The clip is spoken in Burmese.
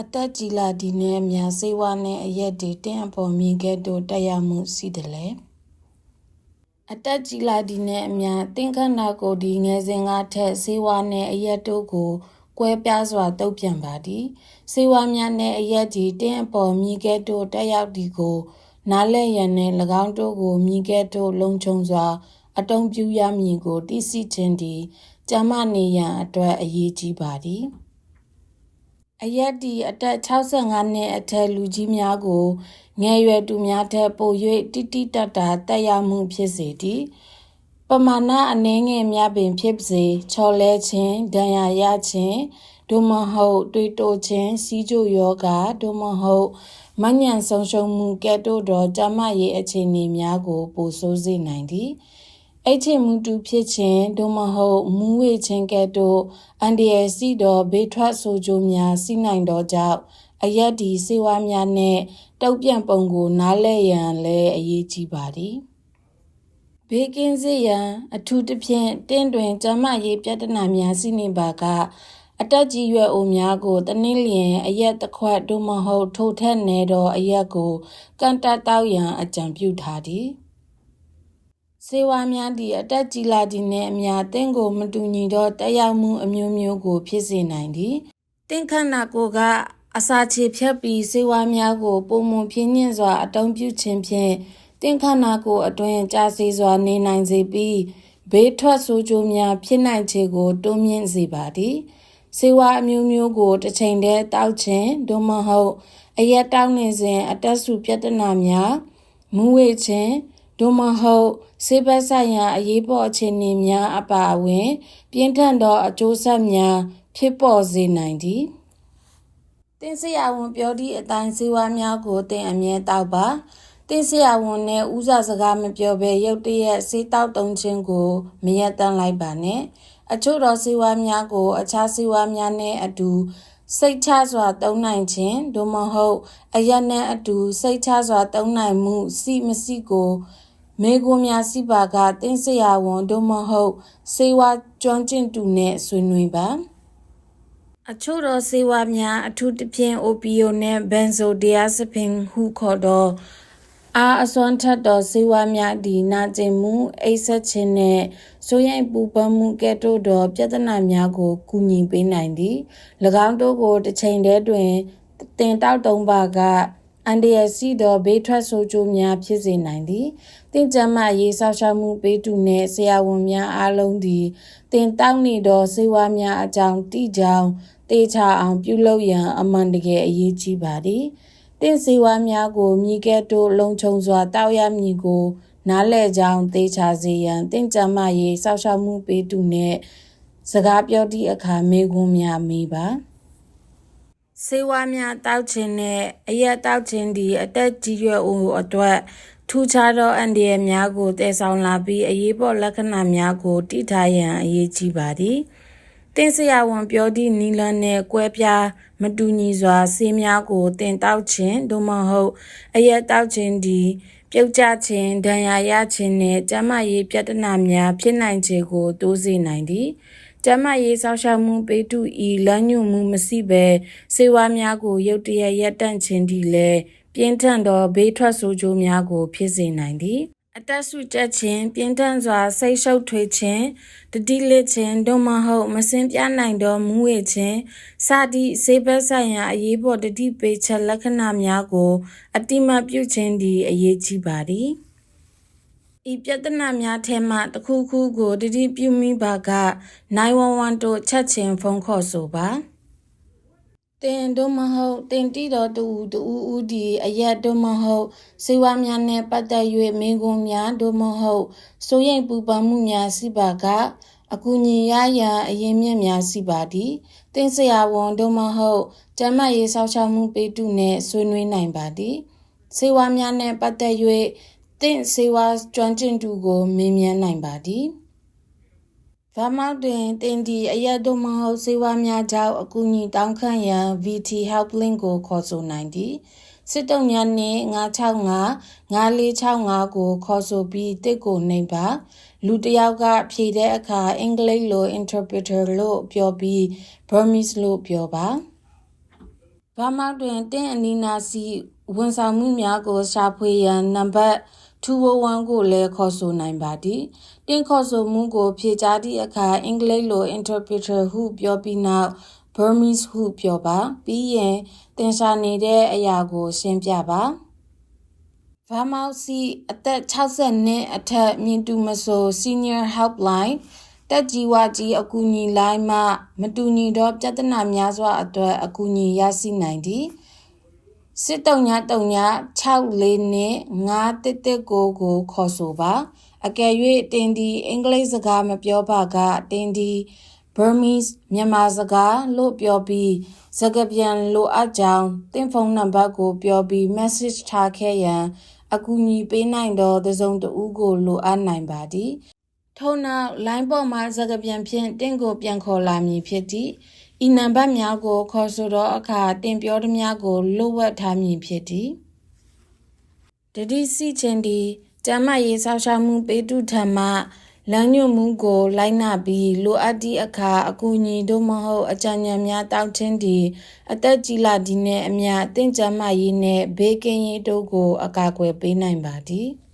အသက်ကြီးလာဒီနဲ့အများစေဝါနဲ့အရက်တွေတင်းအပေါ်မြင်ခဲ့တော့တက်ရောက်မှုရှိတယ်လေအတက်ကြီးလာဒီနဲ့အများသင်္ခန္ဓာကိုယ်ဒီငယ်စဉ်ကထက်စေဝါနဲ့အရက်တို့ကိုကွဲပြားစွာတုတ်ပြန်ပါသည်စေဝါများနဲ့အရက်ကြီးတင်းအပေါ်မြင်ခဲ့တော့တက်ရောက်ဒီကို နားလဲရန်နဲ့၎င်းတို့ကိုမြင်ခဲ့တော့လုံခြုံစွာ အတုံးပြူရမည်ကိုတိစီခြင်းဒီကျမနေရန်အတွက်အရေးကြီးပါသည် အရက်ဒီအသက်65နှစ်အထက်လူကြီးများကိုငယ်ရွယ်သူများထက်ပို၍တိတိတတ်တာတက်ရောက်မှုဖြစ်စေသည်ပမာဏအနှင်းငယ်များပင်ဖြစ်စေချော်လဲခြင်းဒဏ်ရာရခြင်းဒုမဟုတ်တွေးတိုခြင်းစီးကျိုယောဂဒုမဟုတ်မညံဆုံးရှုံးမှုကဲ့သို့သောကျမရေးအခြေအနေများကိုပိုဆိုးစေနိုင်သည် အိတ်ချင်မှုတူဖြစ်ခြင်းဒုမဟုတ်မူးဝေခြင်းကဲ့သို့အန်ဒီယယ်စီသောဘေးထွက်ဆိုကြများစီနိုင်သောကြောင့်အရက်ဒီစေဝါများနှင့်တုတ်ပြန်ပုံကို နားလဲရန်လည်းအရေးကြီးပါသည်ဘေးကင်းစေရန်အထူးသဖြင့်တင်းတွင်ကျမရေးပြဿနာများရှိနေပါကအတက်ကြီးရွယ်အိုများကိုတနည်းလျင်အရက်တစ်ခွက်ဒုမဟုတ်ထိုထက်နေသောအရက်ကိုကန်တတ်တောက်ရန်အကြံပြုထားသည် စေဝါများသည့်အတက်ကြီးလာသည့်နှင့်အများတင့်ကို မတူညီသောတက်ရောက်မှုအမျိုးမျိုးကို ဖြစ်စေနိုင်သည်တင့်ခန္ဓာကိုယ်ကအစာချေဖြတ်ပြီးစေဝါများကိုပုံမပြင်းညင်စွာအတုံးပြုခြင်းဖြင့်တင့်ခန္ဓာကိုယ်အတွင်းကြာစေစွာနေနိုင်စေပြီးဘေးထွက်ဆိုးကျိုးများဖြစ်နိုင်ခြေကိုတွန်းမြင့်စေပါသည်စေဝါအမျိုးမျိုးကိုတစ်ချိန်တည်းတောက်ခြင်းသို့မဟုတ်အရက်တောက်နေစဉ်အတက်စုပြဿနာများမူးဝေခြင်း သို့မဟုတ်ဆေးဘက်ဆိုင်ရာအရေးပေါ်အခြေအနေများအပါအဝင် ပြင်းထန်သောအကျိုးဆက်များဖြစ်ပေါ်စေနိုင်သည်တင်စရာဝန်ပြောသည့်အတိုင်းဇေဝများကိုတင်အမြဲတောက်ပါတင်စရာဝန်နဲ့ဥစားစကားမပြောဘဲရုတ်တရက်စေးတောက်တုံးခြင်းကိုမရက်တမ်းလိုက်ပါနဲ့အချို့သောဇေဝများကို အခြားဇေဝများနဲ့အတူစိတ်ချစွာသုံးနိုင်ခြင်းသို့မဟုတ်အရနဲ့အတူစိတ်ချစွာသုံးနိုင်မှုစီမရှိကို မေကိုများစီပါကတင်းစရာဝန်သို့မဟုတ်စေဝါကျွမ်းကျင်သူနဲ့ဆွေးနွေးပါအချို့သောစေဝါများအထူးသဖြင့် OPO နဲ့ Benzodiazepine ဟုခေါ်သောအားအစွမ်းထက်သောစေဝါများသည်နာကျင်မှုအိပ်ဆက်ခြင်းနှင့်စိုးရိမ်ပူပန်မှုကဲ့သို့သောပြဿနာများကိုကူညီပေးနိုင်သည်၎င်းတို့ကိုတစ်ချိန်တည်းတွင်တင်တောက်တုံးပါက အန်ဒီယစီသောဘေးထွက်ဆိုးကျိုးများဖြစ်စေနိုင်သည်။တင်ကြမ်းမှရေးဆောက်ရှောက်မှုပေးသူနှင့်ဆရာဝန်များအားလုံးသည်တင်တောက်နေသောစေဝါများအကြောင်းတိကြောင်တေချာအောင်ပြုလုပ်ရန်အမှန်တကယ်အရေးကြီးပါသည်။တင့်စေဝါများကိုမိကဲ့သို့လုံခြုံစွာတောက်ရမည်ကို နားလည်ကြောင်းတေချာစေရန်တင့်ကြမ်းမှရေးဆောက်ရှောက်မှုပေးသူနှင့်စကားပြောသည့်အခါမေခွန်းများမေးပါ။ ဆေးဝါးများတောက်ခြင်းနဲ့အရက်တောက်ခြင်းသည်အသက်ကြီးရွယ်အိုအတွက်ထူးခြားသောအန္တရာယ်များကိုတည်ဆောင်လာပြီးအရေးပေါ်လက္ခဏာများကိုတိထားရန်အရေးကြီးပါသည်။တင်ဆရာဝန်ပြောသည့်နီလန်နှင့်ကွဲပြားမတူညီစွာဆေးများကိုတင်တောက်ခြင်းသို့မဟုတ်အရက်တောက်ခြင်းသည်ပြုတ်ကျခြင်းဒဏ်ရာရခြင်းနှင့်ကျန်းမာရေးပြဿနာများဖြစ်နိုင်ခြေကိုတိုးစေနိုင်သည်။ ကျမရေးဆောက်ရှောက်မှုပေးသူဤလမ်းညွှန်မှုမရှိဘဲစေဝါများကိုရုတ်တရက်ရက်တန့်ခြင်းသည်လည်းပြင်းထန်သောဘေးထွက်ဆိုးကျိုးများကို ဖြစ်စေနိုင်သည်အတက်စုတက်ခြင်းပြင်းထန်စွာဆိတ်ရှုပ်ထွေးခြင်းတတိလစ်ခြင်းဒုမဟုတ်မစင်ပြနိုင်သောမူးဝေခြင်းစသည့်စေဘက်ဆိုင်ရာအရေးပေါ်တတိပေချက်လက္ခဏာများကို အတိမတ်ပြုခြင်းသည်အရေးကြီးပါသည် ဤပြဿနာများထဲမှတစ်ခုခုကိုတတိပြုမိပါက911တို့ချက်ချင်းဖုန်းခေါ်ဆိုပါတင်တို့မဟုတ်တင်တီတော်တူတူဦးဒီအရက်တို့မဟုတ်စေဝါများနဲ့ပတ်သက်၍မင်းကွန်များတို့မဟုတ်စိုးရိမ်ပူပန်မှုများရှိပါကအကူညီရရန်အရင်မြင့်များရှိပါသည်တင်ဆရာဝန်တို့မဟုတ်ကျမရေးဆောက်ချမှုပေးသူနှင့်ဆွေးနွေးနိုင်ပါသည်စေဝါများနဲ့ပတ်သက်၍ တင့်စေဝါကျွမ်းကျင်သူကိုမေးမြန်းနိုင်ပါသည်။ဗမောက်တွင်တင်ဒီအရက်တို့မဟုတ်စေဝါများကြောင့်အကူအညီတောင်းခံရန် VT Helplink ကိုခေါ်ဆိုနိုင်သည်။စစ်တုံညာနှင့်965 9465ကိုခေါ်ဆိုပြီးတစ်ကိုနှိပ်ပါလူတယောက်ကဖြေတဲ့အခါအင်္ဂလိပ်လို interpreter လို့ပြောပြီး Burmese လို့ပြောပါဘာမောက်တွင်တင့်အနီးနာစီဝန်ဆောင်မှုများကိုရှာဖွေရန်နံပါတ် 201ကိုလည်းခေါ်ဆိုနိုင်ပါသည်။တင့်ခေါ်ဆိုမှုကို ဖြေကြားသည့်အခါအင်္ဂလိပ်လို interpreter ဟုပြောပြီးနောက် Burmese ဟုပြောပါပြီးရင်သင်ရှာနေတဲ့အရာကို ရှင်းပြပါ။ဘာမောက်စီအသက်60နှစ်အထက်မြင့်တူမဆို Senior Helpline တက်ကြီးဝကြီးအကူအညီလိုင်းမှ မတူညီသောပြဿနာများစွာအတွက်အကူအညီရရှိနိုင်သည် စစ်တုံညာတုံညာ64နဲ့911ကိုကိုခေါ်ဆိုပါအကယ်၍တင်ဒီအင်္ဂလိပ်စကားမပြောပါကတင်ဒီ Burmese မြန်မာစကားလို့ပြောပြီးစကားပြန်လိုအပ်ကြောင်းတင်ဖုန်းနံပါတ်ကိုပြောပြီး message ထားခဲ့ရန်အကူအညီပေးနိုင်သောသစုံတဦးကိုလိုအပ်နိုင်ပါသည်ထို့နောက်လိုင်းပေါ်မှစကားပြန်ဖြင့်တင့်ကိုပြန်ခေါ်လာမည်ဖြစ်သည် ဤနံပါတ်များကို ခေါ်ဆိုသောအခါတင်ပြောသည်များကိုလိုဝက်ထားမည်ဖြစ်သည်တတိစီချင်းသည်ကျမ်းမာရေးဆောက်ရှောက်မှုပေးသူထံမှလမ်းညွှန်မှုကို လိုက်နာပြီးလိုအပ်သည့်အခါအကူအညီတို့မဟုတ်အကြံဉာဏ်များတောက်ခြင်းသည်အသက်ကြီးလာသည့်နှင့်အမျှတင့်ကျမ်းမာရေးနှင့်ဘေးကင်းရေးတို့ကို အကာအကွယ်ပေးနိုင်ပါသည်။